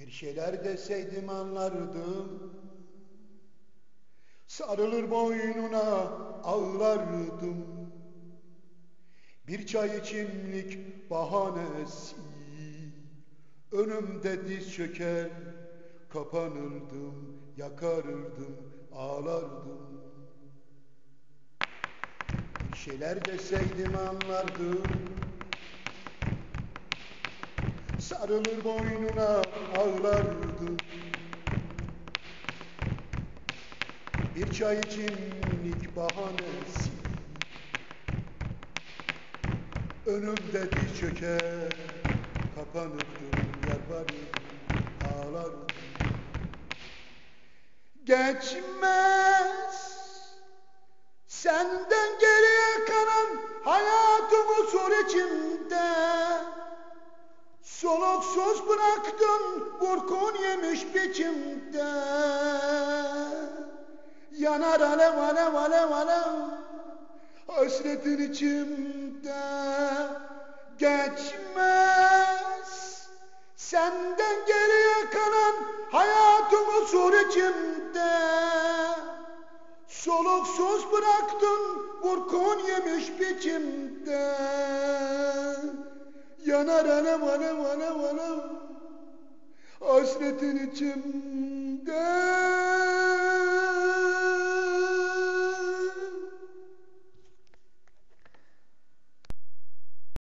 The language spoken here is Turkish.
Bir şeyler deseydim anlardım. Sarılır boynuna ağlardım. Bir çay içimlik bahanesi Önümde diz çöker kapanırdım Yakarırdım ağlardım. Bir şeyler deseydim anlardım Sarılır boynuna ağlardım Bir çay içimlik bahanesi Önümde diz çöker Kapanırdım yalvarırdım ağlardım Geçmez Senden geriye kalan hayatımı sor içimde Soluksuz bıraktın burkun yemiş biçimde. Yanar alev alev alev alev Hasretin içimde. Geçmez Senden geriye kalan hayatımı sor içimde. Soluksuz bıraktın burkun yemiş biçimde Yanar alev alev alev alev Hasretin içimde